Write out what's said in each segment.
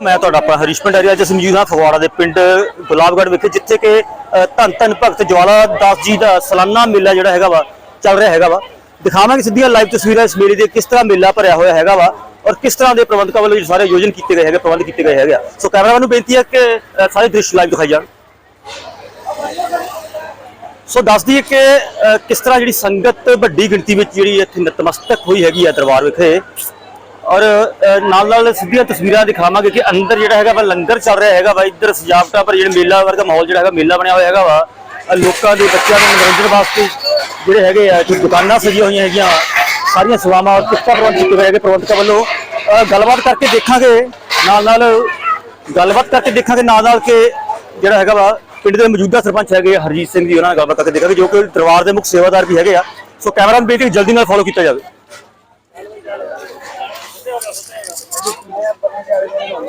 ਮੈਂ ਤੁਹਾਡਾ ਆਪਣਾ ਹਰੀਸ਼ ਭੰਡਾਰੀ ਅੱਜ ਅਸੀਂ ਹਾਂ ਫਗਵਾੜਾ ਦੇ ਪਿੰਡ ਗੁਲਾਬਗੜ੍ਹ ਵਿਖੇ, ਜਿੱਥੇ ਕਿ ਧੰਨ ਧੰਨ ਭਗਤ ਜਵਾਲਾ ਦਾਸ ਜੀ ਦਾ ਸਾਲਾਨਾ ਮੇਲਾ ਜਿਹੜਾ ਹੈਗਾ ਵਾ, ਚੱਲ ਰਿਹਾ ਹੈਗਾ ਵਾ ਦਿਖਾਵਾਂਗੇ ਸਿੱਧੀਆਂ ਲਾਈਵ ਤਸਵੀਰਾਂ ਇਸ ਮੇਲੇ ਦੇ ਕਿਸ ਤਰ੍ਹਾਂ ਮੇਲਾ ਭਰਿਆ ਹੋਇਆ ਹੈਗਾ ਵਾ ਔਰ ਕਿਸ ਤਰ੍ਹਾਂ ਦੇ ਪ੍ਰਬੰਧਕਾਂ ਵੱਲੋਂ ਸਾਰੇ ਆਯੋਜਨ ਕੀਤੇ ਗਏ ਹੈਗੇ, ਪ੍ਰਬੰਧ ਕੀਤੇ ਗਏ ਹੈਗੇ ਆ। ਸੋ ਕੈਮਰਾਮੈਨ ਨੂੰ ਬੇਨਤੀ ਹੈ ਕਿ ਸਾਰੇ ਦ੍ਰਿਸ਼ ਲਾਈਵ ਦਿਖਾਈ ਜਾਣ ਸੋ ਦੱਸ ਦਈਏ ਕਿ ਕਿਸ ਤਰ੍ਹਾਂ ਜਿਹੜੀ ਸੰਗਤ ਵੱਡੀ ਗਿਣਤੀ ਵਿੱਚ ਜਿਹੜੀ ਇੱਥੇ ਨਤਮਸਤਕ ਹੋਈ ਹੈਗੀ ਆ ਦਰਬਾਰ ਵਿਖੇ ਔਰ ਨਾਲ ਨਾਲ ਸਿੱਧੀਆਂ ਤਸਵੀਰਾਂ ਦਿਖਾਵਾਂਗੇ ਕਿ ਅੰਦਰ ਜਿਹੜਾ ਹੈਗਾ ਵਾ ਲੰਗਰ ਚੱਲ ਰਿਹਾ ਹੈਗਾ ਵਾ, ਇੱਧਰ ਸਜਾਵਟਾਂ ਪਰ ਜਿਹੜਾ ਮੇਲਾ ਵਰਗਾ ਮਾਹੌਲ ਜਿਹੜਾ ਹੈਗਾ, ਮੇਲਾ ਬਣਿਆ ਹੋਇਆ ਹੈਗਾ ਵਾ। ਲੋਕਾਂ ਦੇ ਬੱਚਿਆਂ ਦੇ ਮਨੋਰੰਜਨ ਵਾਸਤੇ ਜਿਹੜੇ ਹੈਗੇ ਆ, ਇੱਥੇ ਦੁਕਾਨਾਂ ਸਜੀਆਂ ਹੋਈਆਂ ਹੈਗੀਆਂ। ਸਾਰੀਆਂ ਸੇਵਾਵਾਂ ਔਰ ਪ੍ਰਬੰਧ ਕੀਤੇ ਹੋਏ ਹੈਗੇ ਪ੍ਰਬੰਧਕਾਂ ਵੱਲੋਂ। ਗੱਲਬਾਤ ਕਰਕੇ ਦੇਖਾਂਗੇ, ਨਾਲ ਨਾਲ ਗੱਲਬਾਤ ਕਰਕੇ ਦੇਖਾਂਗੇ, ਨਾਲ ਨਾਲ ਕਿ ਜਿਹੜਾ ਹੈਗਾ ਵਾ, ਪਿੰਡ ਦੇ ਮੌਜੂਦਾ ਸਰਪੰਚ ਹੈਗੇ ਆ, ਹਰਜੀਤ ਸਿੰਘ ਜੀ, ਉਹਨਾਂ ਨਾਲ ਗੱਲਬਾਤ ਕਰਕੇ ਦੇਖਾਂਗੇ, ਜੋ ਕਿ ਦਰਬਾਰ ਦੇ ਮੁੱਖ ਸੇਵਾਦਾਰ ਵੀ ਹੈਗੇ ਆ। ਸੋ ਕੈਮਰਾ ਨੂੰ ਬੇਨਤੀ ਜਲਦੀ ਨਾਲ ਫੋਲੋ ਕੀਤਾ ਜਾਵੇ।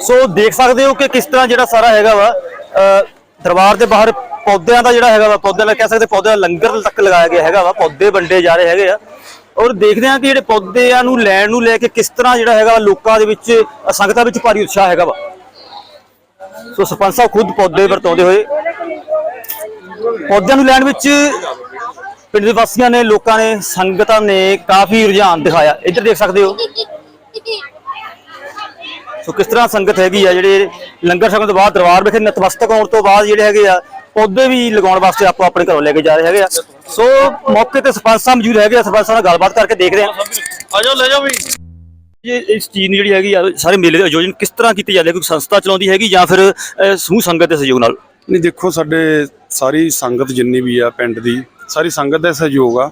ਸੋ ਦੇਖ ਸਕਦੇ ਹੋ ਕਿ ਕਿਸ ਤਰ੍ਹਾਂ ਜਿਹੜਾ ਸਾਰਾ ਹੈਗਾ ਵਾ ਅ, ਦਰਬਾਰ ਦੇ ਬਾਹਰ ਪੌਦਿਆਂ ਦਾ ਜਿਹੜਾ ਹੈਗਾ ਵਾ ਪੌਦਿਆਂ ਦਾ ਕਹਿ ਸਕਦੇ ਪੌਦਿਆਂ ਦਾ ਲੰਗਰ ਤੱਕ ਲਗਾਇਆ ਗਿਆ ਹੈਗਾ ਵਾ ਪੌਦੇ ਵੰਡੇ ਜਾ ਰਹੇ ਹੈਗੇ ਆ। ਔਰ ਦੇਖਦੇ ਹਾਂ ਕਿ ਜਿਹੜੇ ਪੌਦਿਆਂ ਨੂੰ ਲੈਣ ਨੂੰ ਲੈ ਕੇ ਕਿਸ ਤਰ੍ਹਾਂ ਜਿਹੜਾ ਹੈਗਾ ਲੋਕਾਂ ਦੇ ਵਿੱਚ ਸੰਗਤਾਂ ਵਿੱਚ ਭਾਰੀ ਉਤਸ਼ਾਹ ਹੈਗਾ ਵਾ। ਸੋ ਸਰਪੰਚ ਸਾਹਿਬ ਖੁਦ ਪੌਦੇ ਵਰਤਾਉਂਦੇ ਹੋਏ ਪੌਦਿਆਂ ਨੂੰ ਲੈਣ ਵਿੱਚ ਪਿੰਡ ਦੇ ਵਾਸੀਆਂ ਨੇ ਲੋਕਾਂ ਨੇ ਸੰਗਤਾਂ ਨੇ ਕਾਫੀ ਰੁਝਾਨ ਦਿਖਾਇਆ। ਇੱਧਰ ਦੇਖ ਸਕਦੇ ਹੋ। ਸੋ ਕਿਸ ਤਰ੍ਹਾਂ ਸੰਗਤ ਹੈਗੀ ਆ ਜਿਹੜੇ ਲੰਗਰ ਛਕਣ ਤੋਂ ਬਾਅਦ ਦਰਬਾਰ ਵਿਖੇ ਨਤਮਸਤਕ ਹੋਣ ਤੋਂ ਬਾਅਦ ਜਿਹੜੇ ਹੈਗੇ ਆ ਪੌਦੇ ਵੀ ਲਗਾਉਣ ਵਾਸਤੇ ਆਪੋ ਆਪਣੇ ਘਰੋਂ ਲੈ ਕੇ ਜਾ ਰਹੇ ਹੈਗੇ ਆ। ਸੋ ਮੌਕੇ ਤੇ ਸਰਪੰਚ ਸਾਹਿਬ ਮੌਜੂਦ ਹੈਗੇ ਆ ਸਰਪੰਚ ਸਾਹਿਬ ਨਾਲ ਗੱਲਬਾਤ ਕਰਕੇ ਦੇਖਦੇ ਆ ਆ ਜਾਓ ਲੈ ਜਾਓ ਵੀ। ਇਹ ਇਸ ਚੀਜ਼ ਜਿਹੜੀ ਹੈਗੀ ਆ ਸਾਰੇ ਮੇਲੇ ਦੇ ਆਯੋਜਨ ਕਿਸ ਤਰ੍ਹਾਂ ਕੀਤੇ ਜਾਂਦੇ ਕੋਈ ਸੰਸਥਾ ਚਲਾਉਂਦੀ ਹੈਗੀ ਜਾਂ ਫਿਰ ਸਮੂਹ ਸੰਗਤ ਦੇ ਸਹਿਯੋਗ ਨਾਲ? ਨਹੀਂ ਦੇਖੋ ਸਾਡੇ ਸਾਰੀ ਸੰਗਤ ਜਿੰਨੀ ਵੀ ਆ ਪਿੰਡ ਦੀ ਸਾਰੀ ਸੰਗਤ ਦਾ ਸਹਿਯੋਗ ਆ।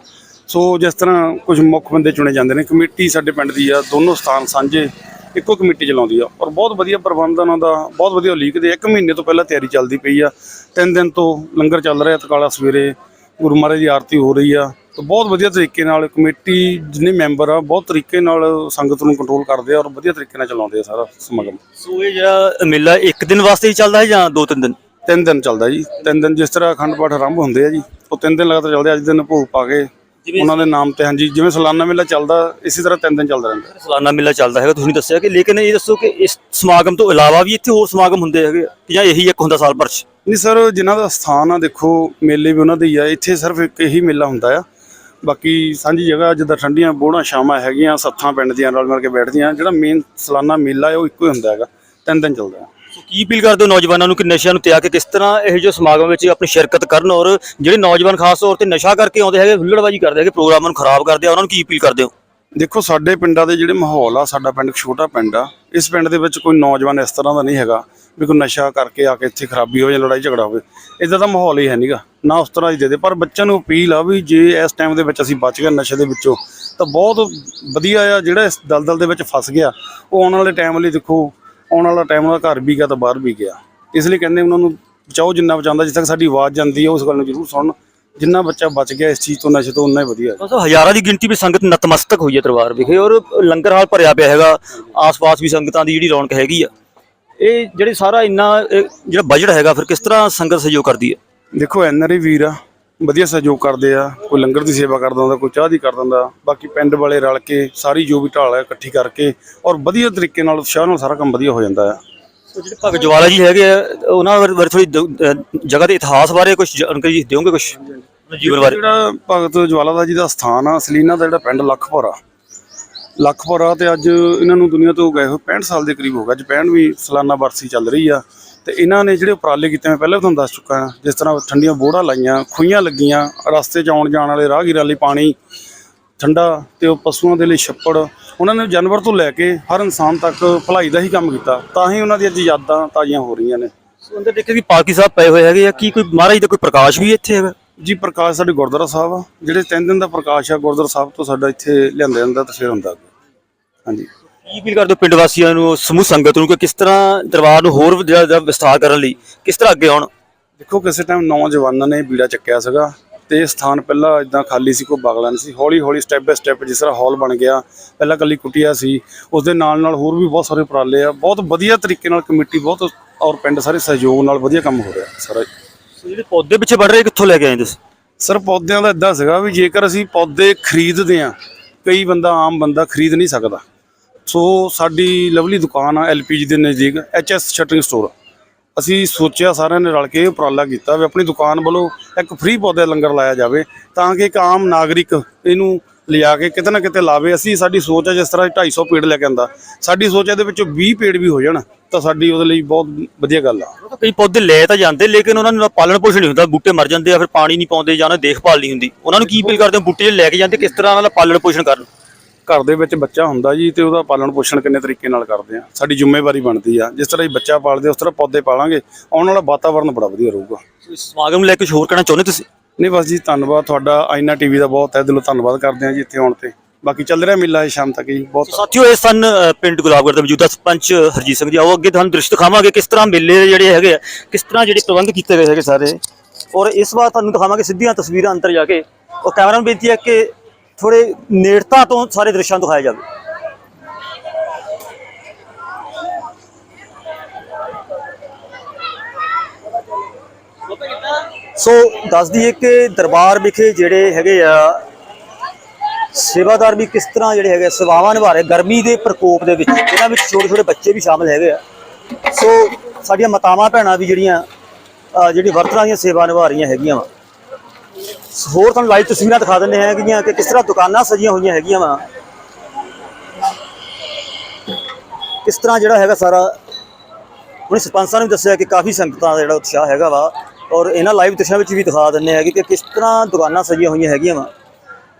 ਸੋ ਜਿਸ ਤਰ੍ਹਾਂ ਕੁਝ ਮੁੱਖ ਬੰਦੇ ਚੁਣੇ ਜਾਂਦੇ ਨੇ ਕਮੇਟੀ ਸਾਡੇ ਪਿੰਡ ਦੀ ਆ ਦੋਨੋਂ ਸਥਾਨ ਸਾਂਝੇ। ਇੱਕੋ ਕਮੇਟੀ ਚਲਾਉਂਦੀ ਆ ਔਰ ਬਹੁਤ ਵਧੀਆ ਪ੍ਰਬੰਧ ਉਹਨਾਂ ਦਾ ਬਹੁਤ ਵਧੀਆ ਲੀਕ ਦੇ ਇੱਕ ਮਹੀਨੇ ਤੋਂ ਪਹਿਲਾਂ ਤਿਆਰੀ ਚੱਲਦੀ ਪਈ ਆ। ਤਿੰਨ ਦਿਨ ਤੋਂ ਲੰਗਰ ਚੱਲ ਰਿਹਾ ਤਕਾਲਾ ਸਵੇਰੇ ਗੁਰੂ ਮਹਾਰਾਜ ਦੀ ਆਰਤੀ ਹੋ ਰਹੀ ਆ। ਤਾਂ ਬਹੁਤ ਵਧੀਆ ਤਰੀਕੇ ਨਾਲ ਕਮੇਟੀ ਜਿੰਨੇ ਮੈਂਬਰ ਆ ਬਹੁਤ ਤਰੀਕੇ ਨਾਲ ਸੰਗਤ ਨੂੰ ਕੰਟਰੋਲ ਕਰਦੇ ਆ ਔਰ ਵਧੀਆ ਤਰੀਕੇ ਨਾਲ ਚਲਾਉਂਦੇ ਆ ਸਾਰਾ ਸਮਾਗਮ। ਸੋ ਇਹ ਜਿਹੜਾ ਮੇਲਾ ਇੱਕ ਦਿਨ ਵਾਸਤੇ ਹੀ ਚੱਲਦਾ ਹੈ ਜਾਂ ਦੋ ਤਿੰਨ ਦਿਨ? ਤਿੰਨ ਦਿਨ ਚੱਲਦਾ ਜੀ। ਤਿੰਨ ਦਿਨ ਜਿਸ ਤਰ੍ਹਾਂ ਅਖੰਡ ਪਾਠ ਆਰੰਭ ਹੁੰਦੇ ਆ ਜੀ ਉਹ ਤਿੰਨ ਦਿਨ ਲਗਾਤਾਰ ਚੱਲਦੇ। ਅੱਜ ਦਿਨ ਭੋਗ ਪਾ ਕੇ ਉਹਨਾਂ ਦੇ ਨਾਮ ਤੇ ਹਾਂਜੀ ਜਿਵੇਂ ਸਾਲਾਨਾ ਮੇਲਾ ਚੱਲਦਾ ਇਸੇ ਤਰ੍ਹਾਂ ਤਿੰਨ ਦਿਨ ਚੱਲਦਾ ਰਹਿੰਦਾ। ਸਾਲਾਨਾ ਮੇਲਾ ਚੱਲਦਾ ਹੈਗਾ ਤੁਸੀਂ ਦੱਸਿਆ ਕਿ ਲੇਕਿਨ ਇਹ ਦੱਸੋ ਕਿ ਇਸ ਸਮਾਗਮ ਤੋਂ ਇਲਾਵਾ ਵੀ ਇੱਥੇ ਹੋਰ ਸਮਾਗਮ ਹੁੰਦੇ ਹੈਗੇ ਜਾਂ ਇਹੀ ਇੱਕ ਹੁੰਦਾ ਸਾਲ ਭਰ ਚ? ਨਹੀਂ ਸਰ ਜਿਨ੍ਹਾਂ ਦਾ ਸਥਾਨ ਆ ਦੇਖੋ ਮੇਲੇ ਵੀ ਉਹਨਾਂ ਦੇ ਹੀ ਆ ਇੱਥੇ ਸਿਰਫ ਇੱਕ ਇਹੀ ਮੇਲਾ ਹੁੰਦਾ ਆ। ਬਾਕੀ ਸਾਂਝੀ ਜਗ੍ਹਾ ਜਿੱਦਾਂ ਠੰਡੀਆਂ ਬੋੜਾਂ ਸ਼ਾਮਾਂ ਹੈਗੀਆਂ ਸੱਥਾਂ ਪਿੰਡ ਦੀਆਂ ਰਲ ਮਿਲ ਕੇ ਬੈਠਦੀਆਂ ਜਿਹੜਾ ਮੇਨ ਸਾਲਾਨਾ ਮੇਲਾ ਹੈ ਉਹ ਇੱਕੋ ਹੀ ਹੁੰਦਾ ਹੈਗਾ ਤਿੰਨ ਦਿਨ ਚੱਲਦਾ ਹੈ ਕੀ ਅਪੀਲ ਕਰਦੇ ਹੋ ਨੌਜਵਾਨਾਂ ਨੂੰ ਕਿ ਨਸ਼ਿਆਂ ਨੂੰ ਤਿਆਗ ਕੇ ਕਿਸ ਤਰ੍ਹਾਂ ਇਹੋ ਜਿਹੇ ਸਮਾਗਮ ਵਿੱਚ ਆਪਣੀ ਸ਼ਿਰਕਤ ਕਰਨ ਔਰ ਜਿਹੜੇ ਨੌਜਵਾਨ ਖਾਸ ਤੌਰ ਤੇ ਨਸ਼ਾ ਕਰਕੇ ਆਉਂਦੇ ਹੈਗੇ, ਹੁੱਲੜਬਾਜੀ ਕਰਦੇ ਹੈਗੇ, ਪ੍ਰੋਗਰਾਮਾਂ ਨੂੰ ਖਰਾਬ ਕਰਦੇ ਆ, ਉਹਨਾਂ ਨੂੰ ਕੀ ਅਪੀਲ ਕਰਦੇ ਹੋ? ਦੇਖੋ, ਸਾਡੇ ਪਿੰਡਾਂ ਦੇ ਜਿਹੜੇ ਮਾਹੌਲ ਆ, ਸਾਡਾ ਪਿੰਡ ਇੱਕ ਛੋਟਾ ਪਿੰਡ ਆ, ਇਸ ਪਿੰਡ ਦੇ ਵਿੱਚ ਕੋਈ ਨੌਜਵਾਨ ਇਸ ਤਰ੍ਹਾਂ ਦਾ ਨਹੀਂ ਹੈਗਾ ਵੀ ਕੋਈ ਨਸ਼ਾ ਕਰਕੇ ਆ ਕੇ ਇੱਥੇ ਖਰਾਬੀ ਹੋ ਜਾਂ ਲੜਾਈ ਝਗੜਾ ਹੋਵੇ। ਇਦਾਂ ਦਾ ਮਾਹੌਲ ਹੀ ਹੈ ਨਹੀਂਗਾ ਨਾ ਉਸ ਤਰ੍ਹਾਂ ਹੀ ਦੇ ਦੇ। ਪਰ ਬੱਚਿਆਂ ਨੂੰ ਅਪੀਲ ਆ ਵੀ ਜੇ ਇਸ ਟਾਈਮ ਦੇ ਵਿੱਚ ਅਸੀਂ ਬਚ ਗਏ ਨਸ਼ੇ ਦੇ ਵਿੱਚੋਂ, ਤਾਂ ਬਹੁਤ ਵਧੀਆ ਆ ਜਿਹੜਾ ਇਸ ਦਲਦਲ ਦੇ ਵਿੱਚ ਫਸ ਗਿਆ, ਉਹ ਆਉਣ ਵਾਲੇ ਟਾਈਮ ਲਈ ਦੇਖੋ ਆਉਣ ਵਾਲਾ ਟਾਈਮ ਉਹਦਾ ਘਰ ਵੀ ਗਿਆ ਤਾਂ ਬਾਹਰ ਵੀ ਗਿਆ। ਇਸ ਲਈ ਕਹਿੰਦੇ ਉਹਨਾਂ ਨੂੰ ਬਚਾਓ ਜਿੰਨਾ ਬਚਾਉਂਦਾ ਜਿੱਥੇ ਤੱਕ ਸਾਡੀ ਆਵਾਜ਼ ਜਾਂਦੀ ਹੈ ਉਸ ਗੱਲ ਨੂੰ ਜ਼ਰੂਰ ਸੁਣਨ। ਜਿੰਨਾ ਬੱਚਾ ਬਚ ਗਿਆ ਇਸ ਚੀਜ਼ ਤੋਂ ਨਸ਼ੇ ਤੋਂ ਉਨਾ ਹੀ ਵਧੀਆ ਹੈ। ਹਜ਼ਾਰਾਂ ਦੀ ਗਿਣਤੀ ਵਿੱਚ ਸੰਗਤ ਨਤਮਸਤਕ ਹੋਈ ਹੈ ਦਰਬਾਰ ਵਿਖੇ ਔਰ ਲੰਗਰ ਹਾਲ ਭਰਿਆ ਪਿਆ ਹੈਗਾ। ਆਸ-ਪਾਸ ਵੀ ਸੰਗਤਾਂ ਦੀ ਜਿਹੜੀ ਰੌਣਕ ਹੈਗੀ ਆ। ਇਹ ਜਿਹੜੇ ਸਾਰਾ ਇੰਨਾ ਇਹ ਜਿਹੜਾ ਬਜਟ ਹੈਗਾ ਫਿਰ ਕਿਸ ਤਰ੍ਹਾਂ ਸੰਗਤ ਸਹਿਯੋਗ ਕਰਦੀ ਹੈ? ਦੇਖੋ ਐਨਆਰਆਈ ਵੀਰ ਆ। ਵਧੀਆ ਸਹਿਯੋਗ ਕਰਦੇ ਆ ਕੋਈ ਲੰਗਰ ਦੀ ਸੇਵਾ ਕਰ ਦਿੰਦਾ ਕੋਈ ਚਾਹ ਦੀ ਕਰ ਦਿੰਦਾ ਬਾਕੀ ਪਿੰਡ ਵਾਲੇ ਰਲ ਕੇ ਸਾਰੀ ਜੋ ਵੀ ਢਾਲ ਹੈ ਇਕੱਠੀ ਕਰਕੇ ਔਰ ਵਧੀਆ ਤਰੀਕੇ ਨਾਲ ਉਤਸ਼ਾਹ ਨਾਲ ਸਾਰਾ ਕੰਮ ਵਧੀਆ ਹੋ ਜਾਂਦਾ ਆ। ਸੋ ਜਿਹੜੇ ਭਗਤ ਜਵਾਲਾ ਜੀ ਹੈਗੇ ਆ ਉਹਨਾਂ ਬਾਰੇ ਥੋੜੀ ਜਗ੍ਹਾ ਦੇ ਇਤਿਹਾਸ ਬਾਰੇ ਕੁਝ ਜਾਣਕਾਰੀ ਦਿਓਗੇ ਕੁਝ ਜੀਵਨ ਬਾਰੇ। ਜਿਹੜਾ ਭਗਤ ਜਵਾਲਾ ਦਾ ਜੀ ਦਾ ਸਥਾਨ ਆ ਸਲੀਨਾ ਦਾ ਜਿਹੜਾ ਪਿੰਡ ਲੱਖਪੁਰਾ। ਲੱਖਪੁਰਾ ਤੇ ਅੱਜ ਇਹਨਾਂ ਨੂੰ ਦੁਨੀਆ ਤੋਂ ਗਏ ਹੋਏ 65 ਸਾਲ ਦੇ ਕਰੀਬ ਹੋ ਗਿਆ ਅੱਜ 65 ਵੀ ਸਾਲਾਨਾ ਬਰਸੀ ਚੱਲ ਰਹੀ ਆ। ਤੇ ਇਹਨਾਂ ਨੇ ਜਿਹੜੇ ਉਪਰਾਲੇ ਕੀਤੇ ਮੈਂ ਪਹਿਲਾਂ ਤੁਹਾਨੂੰ ਦੱਸ ਚੁੱਕਾ ਹਾਂ ਜਿਸ ਤਰ੍ਹਾਂ ਠੰਡੀਆਂ ਬੋੜਾਂ ਲਾਈਆਂ ਖੂਹੀਆਂ ਲੱਗੀਆਂ ਰਸਤੇ 'ਚ ਆਉਣ ਜਾਣ ਵਾਲੇ ਰਾਹਗੀਰਾਂ ਲਈ ਪਾਣੀ ਠੰਡਾ ਤੇ ਉਹ ਪਸ਼ੂਆਂ ਦੇ ਲਈ ਛੱਪੜ ਉਹਨਾਂ ਨੇ ਜਾਨਵਰ ਤੋਂ ਲੈ ਕੇ ਹਰ ਇਨਸਾਨ ਤੱਕ ਭਲਾਈ ਦਾ ਹੀ ਕੰਮ ਕੀਤਾ ਤਾਂ ਹੀ ਉਹਨਾਂ ਦੀਆਂ ਅੱਜ ਯਾਦਾਂ ਤਾਜ਼ੀਆਂ ਹੋ ਰਹੀਆਂ ਨੇ। ਸੋ ਅੰਦਰ ਦੇਖੇ ਕਿ ਪਾਲਕੀ ਸਾਹਿਬ ਪਏ ਹੋਏ ਹੈਗੇ ਆ ਕੀ ਕੋਈ ਮਹਾਰਾਜ ਦਾ ਕੋਈ ਪ੍ਰਕਾਸ਼ ਵੀ ਇੱਥੇ ਹੈਗਾ? ਜੀ ਪ੍ਰਕਾਸ਼ ਸਾਡੇ ਗੁਰਦੁਆਰਾ ਸਾਹਿਬ ਆ ਜਿਹੜੇ ਤਿੰਨ ਦਿਨ ਦਾ ਪ੍ਰਕਾਸ਼ ਆ ਗੁਰਦੁਆਰਾ ਸਾਹਿਬ ਤੋਂ ਸਾਡਾ ਇੱਥੇ ਲਿਆਂਦਾ ਜਾਂਦਾ ਤੇ ਫਿਰ ਹੁੰਦਾ ਹਾਂਜੀ। ਕੀ ਅਪੀਲ ਕਰਦੇ ਹੋ ਪਿੰਡ ਵਾਸੀਆਂ ਨੂੰ ਸਮੂਹ ਸੰਗਤ ਨੂੰ ਕਿ ਕਿਸ ਤਰ੍ਹਾਂ ਦਰਬਾਰ ਨੂੰ ਹੋਰ ਜ਼ਿਆਦਾ ਵਿਸਥਾਰ ਕਰਨ ਲਈ ਕਿਸ ਤਰ੍ਹਾਂ ਅੱਗੇ ਆਉਣ? ਦੇਖੋ ਕਿਸੇ ਟਾਈਮ ਨੌਜਵਾਨਾਂ ਨੇ ਬੀੜਾ ਚੱਕਿਆ ਸੀਗਾ ਤੇ ਇਹ ਸਥਾਨ ਪਹਿਲਾਂ ਇਦਾਂ ਖਾਲੀ ਸੀ ਕੋਈ ਬਾਗਲਾ ਨਹੀਂ ਸੀ। ਹੌਲੀ ਹੌਲੀ ਸਟੈਪ ਬਾਈ ਸਟੈਪ ਜਿਸ ਤਰ੍ਹਾਂ ਹਾਲ ਬਣ ਗਿਆ ਪਹਿਲਾਂ ਕੱਲੀ ਕੁਟੀਆ ਸੀ ਉਸ ਦੇ ਨਾਲ ਨਾਲ ਹੋਰ ਵੀ ਬਹੁਤ ਸਾਰੇ ਉਪਰਾਲੇ ਆ। ਬਹੁਤ ਵਧੀਆ ਤਰੀਕੇ ਨਾਲ ਕਮੇਟੀ ਬਹੁਤ ਔਰ ਪਿੰਡ ਸਾਰੇ ਸਹਿਯੋਗ ਨਾਲ ਵਧੀਆ ਕੰਮ ਹੋ ਰਿਹਾ ਸਾਰਾ। ਜਿਹੜੇ ਪੌਦੇ ਪਿੱਛੇ ਵੱਢ ਰਹੇ ਕਿੱਥੋਂ ਲੈ ਕੇ ਆਏ ਤੁਸੀਂ? ਸਰ ਪੌਦਿਆਂ ਦਾ ਇਦਾਂ ਸੀਗਾ ਵੀ ਜੇਕਰ ਅਸੀਂ ਪੌਦੇ ਖਰੀਦਦੇ ਆ ਕਈ ਬੰਦਾ ਆਮ ਬੰਦਾ ਖਰੀਦ ਨਹੀਂ ਸਕਦਾ। ਸੋ ਸਾਡੀ ਲਵਲੀ ਦੁਕਾਨ ਆ ਐਲਪੀਜੀ ਦੇ ਨਜ਼ਦੀਕ ਐਚਐਸ ਸ਼ਟਰਿੰਗ ਸਟੋਰ ਅਸੀਂ ਸੋਚਿਆ ਸਾਰਿਆਂ ਨੇ ਰਲ ਕੇ ਉਪਰਾਲਾ ਕੀਤਾ ਵੀ ਆਪਣੀ ਦੁਕਾਨ ਵੱਲੋਂ ਇੱਕ ਫ੍ਰੀ ਪੌਦੇ ਲੰਗਰ ਲਾਇਆ ਜਾਵੇ, ਤਾਂ ਕਿ ਇੱਕ ਆਮ ਨਾਗਰਿਕ ਇਹਨੂੰ ਲਿਆ ਕੇ ਕਿਤੇ ਨਾ ਕਿਤੇ ਲਾਵੇ। ਅਸੀਂ ਸਾਡੀ ਸੋਚ ਹੈ ਜਿਸ ਤਰ੍ਹਾਂ 250 ਪੇੜ ਲੈ ਕੇ ਆਂਦਾ ਸਾਡੀ ਸੋਚ ਹੈ ਇਹਦੇ ਵਿੱਚੋਂ 20 ਪੇੜ ਵੀ ਹੋ ਜਾਣ, ਤਾਂ ਸਾਡੀ ਉਹਦੇ ਲਈ ਬਹੁਤ ਵਧੀਆ ਗੱਲ ਆ। ਕਈ ਪੌਦੇ ਲੈ ਤਾਂ ਜਾਂਦੇ, ਲੇਕਿਨ ਉਹਨਾਂ ਨੂੰ ਪਾਲਣ ਪੋਸ਼ਣ ਨਹੀਂ ਹੁੰਦਾ, ਬੂਟੇ ਮਰ ਜਾਂਦੇ ਆ, ਫਿਰ ਪਾਣੀ ਨਹੀਂ ਪਾਉਂਦੇ ਜਾਂ ਉਹਨਾਂ ਦੀ ਦੇਖਭਾਲ ਨਹੀਂ ਹੁੰਦੀ। ਉਹਨਾਂ ਨੂੰ ਕੀ ਅਪੀਲ ਕਰਦੇ ਹੋ, ਬੂਟੇ ਲੈ ਕੇ ਜਾਂਦੇ, ਕਿਸ ਤਰ੍ਹਾਂ ਉਹਨਾਂ ਦਾ ਪਾਲਣ ਪੋਸ਼ਣ ਕਰਨ? ਘਰ ਦੇ ਵਿੱਚ ਬੱਚਾ ਹੁੰਦਾ ਜੀ ਤੇ ਉਹਦਾ ਪਾਲਣ ਪੋਸ਼ਣ ਕਿੰਨੇ ਤਰੀਕੇ ਨਾਲ ਕਰਦੇ ਆ। ਸਾਡੀ ਜ਼ਿੰਮੇਵਾਰੀ ਬਣਦੀ ਆ। ਜਿਸ ਤਰ੍ਹਾਂ ਹੀ ਬੱਚਾ ਪਾਲਦੇ ਉਸ ਤਰ੍ਹਾਂ ਪੌਦੇ ਪਾਲਾਂਗੇ। ਆਉਣ ਵਾਲਾ ਵਾਤਾਵਰਨ ਬੜਾ ਵਧੀਆ ਰਹੂਗਾ। ਸਮਾਗਮ ਲੈ ਕੇ ਕੁਝ ਹੋਰ ਕਹਿਣਾ ਚਾਹੁੰਦੇ ਤੁਸੀਂ? ਨਹੀਂ ਬਸ ਜੀ ਧੰਨਵਾਦ ਤੁਹਾਡਾ। ਆਇਨਾ ਟੀਵੀ ਦਾ ਬਹੁਤ ਹੈ ਦਿਲੋਂ ਧੰਨਵਾਦ ਕਰਦੇ ਆ ਜੀ ਇੱਥੇ ਆਉਣ ਤੇ। ਬਾਕੀ ਚੱਲ ਰਿਹਾ ਮੇਲਾ ਇਹ ਸ਼ਾਮ ਤੱਕ ਜੀ। ਬਹੁਤ ਸਾਥੀਓ ਇਹ ਸਨ ਪਿੰਡ ਗੁਲਾਬਗੜ੍ਹ ਦੇ ਮੌਜੂਦਾ ਸਰਪੰਚ ਹਰਜੀਤ ਸਿੰਘ ਜੀ। ਆਓ ਅੱਗੇ ਤੁਹਾਨੂੰ ਦ੍ਰਿਸ਼ ਦਿਖਾਵਾਂਗੇ ਕਿਸ ਤਰ੍ਹਾਂ ਮੇਲੇ ਜਿਹੜੇ ਹੈਗੇ ਆ ਕਿਸ ਤਰ੍ਹਾਂ ਜਿਹੜੇ ਪ੍ਰਬੰਧ ਕੀਤੇ ਗਏ ਹੈਗੇ ਸਾਰੇ। ਔਰ ਇਸ ਵਾਰ ਤੁਹਾਨੂੰ ਦਿਖਾਵਾਂਗੇ ਸਿੱਧੀਆਂ ਤਸਵੀਰਾਂ ਅੰਦਰ ਜਾ ਕੇ। ਉਹ ਕੈਮਰਾ ਨੂੰ ਬੇਨਤੀ ਹੈ ਕਿ ਥੋੜੇ ਨੇੜਤਾ ਤੋਂ ਸਾਰੇ ਦ੍ਰਿਸ਼ਾਂ ਦਿਖਾਇਆ ਜਾਵੇ ਸੋ ਦੱਸ ਦਈਏ ਕਿ ਦਰਬਾਰ ਵਿਖੇ ਜਿਹੜੇ ਹੈਗੇ ਆ ਸੇਵਾਦਾਰ ਵੀ ਕਿਸ ਤਰ੍ਹਾਂ ਜਿਹੜੇ ਹੈਗੇ ਆ, ਸੇਵਾਵਾਂ ਨਿਭਾ ਰਹੇ ਗਰਮੀ ਦੇ ਪ੍ਰਕੋਪ ਦੇ ਵਿੱਚ ਇਹਨਾਂ ਵਿੱਚ ਛੋਟੇ ਛੋਟੇ ਬੱਚੇ ਵੀ ਸ਼ਾਮਲ ਹੈਗੇ ਆ। ਸੋ ਸਾਡੀਆਂ ਮਾਤਾਵਾਂ ਭੈਣਾਂ ਵੀ ਜਿਹੜੀਆਂ ਅਹ ਜਿਹੜੀ ਵਰਤਰਾਂ ਦੀਆਂ ਸੇਵਾ ਨਿਭਾ ਰਹੀਆਂ ਹੈਗੀਆਂ ਵਾ। ਹੋਰ ਤੁਹਾਨੂੰ ਲਾਈਵ ਤਸਵੀਰਾਂ ਦਿਖਾ ਦਿੰਦੇ ਹੈਗੀਆਂ ਕਿ ਕਿਸ ਤਰ੍ਹਾਂ ਦੁਕਾਨਾਂ ਸਜੀਆਂ ਹੋਈਆਂ ਹੈਗੀਆਂ ਵਾ। ਕਿਸ ਤਰ੍ਹਾਂ ਜਿਹੜਾ ਹੈਗਾ ਸਾਰਾ, ਉਹਨੇ ਸਰਪੰਚਾਂ ਸਾਹਿਬ ਨੇ ਦੱਸਿਆ ਕਿ ਕਾਫੀ ਸੰਗਤਾਂ ਦਾ ਜਿਹੜਾ ਉਤਸ਼ਾਹ ਹੈਗਾ ਵਾ, ਔਰ ਇਹਨਾਂ ਲਾਈਵ ਦ੍ਰਿਸ਼ਾਂ ਵਿੱਚ ਵੀ ਦਿਖਾ ਦਿੰਦੇ ਹੈਗੇ ਕਿ ਕਿਸ ਤਰ੍ਹਾਂ ਦੁਕਾਨਾਂ ਸਜੀਆਂ ਹੋਈਆਂ ਹੈਗੀਆਂ ਵਾ।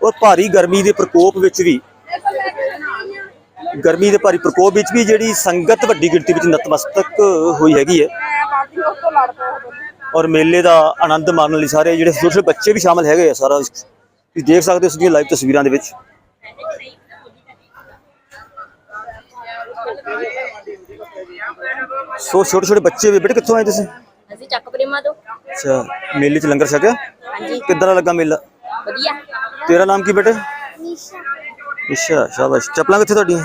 ਔਰ ਭਾਰੀ ਗਰਮੀ ਦੇ ਪ੍ਰਕੋਪ ਵਿੱਚ ਵੀ, ਗਰਮੀ ਦੇ ਭਾਰੀ ਪ੍ਰਕੋਪ ਵਿੱਚ ਵੀ ਜਿਹੜੀ ਸੰਗਤ ਵੱਡੀ ਗਿਣਤੀ ਵਿੱਚ ਨਤਮਸਤਕ ਹੋਈ ਹੈਗੀ ਹੈ। ਔਰ ਮੇਲੇ ਦਾ ਆਨੰਦ ਮਾਣਨ ਲਈ ਸਾਰੇ ਜਿਹੜੇ ਛੋਟੇ ਬੱਚੇ ਵੀ ਸ਼ਾਮਲ ਹੈਗੇ ਆ ਸਾਰਾ। ਤੁਸੀਂ ਦੇਖ ਸਕਦੇ ਹੋ ਦੀਆਂ ਲਾਈਵ ਤਸਵੀਰਾਂ ਦੇ ਵਿੱਚ। ਸੋ ਛੋਟੇ ਛੋਟੇ ਬੱਚੇ ਵੀ ਬੇਟੇ ਕਿੱਥੋਂ ਆਏ ਤੁਸੀਂ? ਅਸੀਂ ਚੱਕ ਪ੍ਰੇਮਾ ਤੋਂ। ਅੱਛਾ ਮੇਲੇ 'ਚ ਲੰਗਰ ਛਕਿਆ? ਹਾਂਜੀ। ਕਿੱਦਾਂ ਦਾ ਲੱਗਾ ਮੇਲਾ? ਵਧੀਆ। ਤੇਰਾ ਨਾਮ ਕੀ ਬੇਟੇ? ਅੱਛਾ ਸ਼ਾਬਾਸ਼। ਚੱਪਲਾਂ ਕਿੱਥੇ ਤੁਹਾਡੀਆਂ?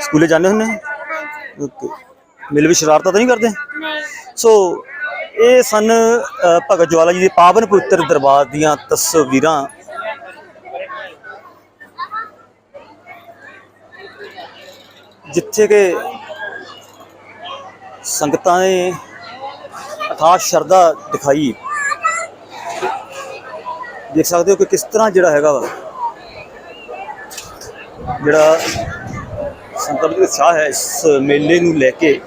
ਸਕੂਲੇ ਜਾਂਦੇ ਹੁੰਦੇ ਓਕੇ। ਮੇਲੇ ਵਿੱਚ ਸ਼ਰਾਰਤਾਂ ਤਾਂ ਨਹੀਂ ਕਰਦੇ? ਸੋ ਇਹ ਸਨ ਭਗਤ ਜਵਾਲਾ ਜੀ ਦੇ ਪਾਵਨ ਪਵਿੱਤਰ ਦਰਬਾਰ ਦੀਆਂ ਤਸਵੀਰਾਂ। ਜਿੱਥੇ ਕਿ ਸੰਗਤਾਂ ਨੇ ਅਥਾਹ ਸ਼ਰਧਾ ਦਿਖਾਈ। ਦੇਖ ਸਕਦੇ ਹੋ ਕਿ ਕਿਸ ਤਰ੍ਹਾਂ ਜਿਹੜਾ ਹੈਗਾ ਵਾ, ਜਿਹੜਾ ਸੰਗਤ ਦਾ ਉਤਸ਼ਾਹ ਹੈ, ਇਸ ਮੇਲੇ ਨੂੰ ਲੈ ਕੇ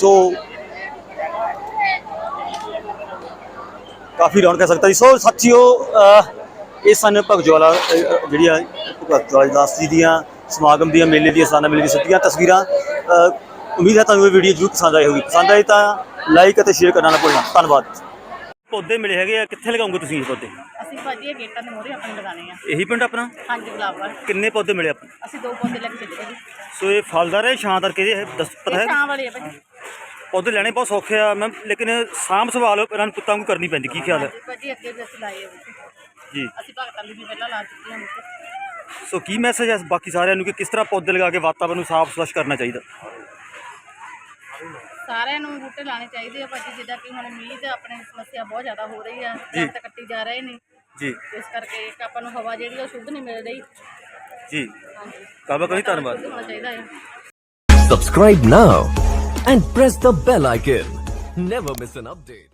ਸੋ ਕਾਫੀ ਰੌਣਕ ਹੈ ਸਕਦਾ ਜੀ। ਸੋ ਸਾਥੀਓ ਅਹ, ਇਹ ਸਨ ਭਗਜਵਾਲਾ ਜਿਹੜੀਆਂ ਭਗਜਵਾਲਾ ਦਾਸ ਜੀ ਦੀਆਂ ਸਮਾਗਮ ਦੀਆਂ ਮੇਲੇ ਦੀਆਂ ਸਾਨਾ ਮੇਲੇ ਦੀਆਂ ਸਿੱਧੀਆਂ ਤਸਵੀਰਾਂ। ਉਮੀਦ ਹੈ ਤੁਹਾਨੂੰ ਇਹ ਵੀਡੀਓ ਜ਼ਰੂਰ ਪਸੰਦ ਆਈ ਹੋਵੇਗੀ। ਪਸੰਦ ਆਈ ਤਾਂ ਲਾਈਕ ਅਤੇ ਸ਼ੇਅਰ ਕਰਨਾ ਨਾ ਭੁੱਲਣਾ। ਧੰਨਵਾਦ। ਪੌਦੇ ਮਿਲੇ ਹੈਗੇ ਆ। ਕਿੱਥੇ ਲਗਾਉਂਗੇ ਤੁਸੀਂ ਇਹ ਪੌਦੇ? ਅਸੀਂ ਭਾਜੀ ਇਹ ਗੇਟਾਂ ਦੇ ਮੋਹਰੇ ਆਪਣੇ ਲਗਾਣੇ ਆ। ਇਹੀ ਪਿੰਡ ਆਪਣਾ? ਹਾਂਜੀ ਗੁਲਾਬਗੜ ਕਿੰਨੇ ਪੌਦੇ ਮਿਲੇ ਆਪਾਂ? ਅਸੀਂ ਦੋ ਪੌਦੇ ਲੈ ਕੇ ਚੱਲੇ ਜੀ। ਸੋ ਇਹ ਫਲਦਾਰ ਹੈ ਛਾਂਦਾਰ ਕਿਹਦੇ ਹੈ ਦੱਸ ਪਤਾ ਇਹ ਹੈ? ਛਾਂ ਵਾਲੇ ਆ ਭਾਜੀ। ਪੌਦੇ ਲੈਣੇ ਬਹੁਤ ਸੌਖੇ ਆ ਮੈਮ ਲੇਕਿਨ ਸਾਂਭ ਸੰਭਾਲ ਇਹਨਾਂ ਨੂੰ ਪੁੱਤਾਂ ਨੂੰ ਕਰਨੀ ਪੈਂਦੀ ਕੀ ਖਿਆਲ ਹੈ? ਹਾਂਜੀ ਭਾਜੀ ਅੱਗੇ ਵੀ ਅਸੀਂ ਲਾਏ ਆ ਵਿੱਚ। ਜੀ। ਅਸੀਂ ਭਗਤਾਂ ਲਈ ਵੀ ਪਹਿਲਾਂ ਲਾ ਚੁੱਕੇ ਹਾਂ ਵਿੱਚ। ਸੋ ਕੀ ਮੈਸੇਜ ਹੈ ਬਾਕੀ ਸਾਰਿਆਂ ਨੂੰ ਕਿ ਕਿਸ ਤਰ੍ਹਾਂ ਪੌਦੇ ਲਗਾ ਕੇ ਵਾਤਾਵਰਨ ਨੂੰ ਸਾਫ਼ ਸਵੱਛ ਕਰਨਾ ਚਾਹੀਦਾ? ਸਾਰਿਆਂ ਨੂੰ ਬੂਟੇ ਲਾਣੇ ਚਾਹੀਦੇ ਆ ਭਾਜੀ ਜਿੱਦਾਂ ਕਿ ਹੁਣ ਮੀਂਹ ਦਾ ਆਪਣੇ ਸਮੱਸਿਆ ਬਹੁਤ ਜ਼ਿਆਦਾ ਹੋ ਰਹੀ ਆ। ਦਰਖਤ ਕੱਟੀ ਜਾ ਰਹੇ ਨੇ। ਜੀ ਇਸ ਕਰਕੇ ਇੱਕ ਆਪਾਂ ਨੂੰ ਹਵਾ ਜਿਹੜੀ ਉਹ ਸ਼ੁੱਧ ਨਹੀਂ ਮਿਲ ਰਹੀ ਜੀ ਹਾਂਜੀ ਕਾਬਾ ਕਰੀ ਧੰਨਵਾਦ ਸ਼ੁੱਧ ਹੋਣਾ ਚਾਹੀਦਾ ਹੈ Subscribe now and press the bell icon. Never miss an update.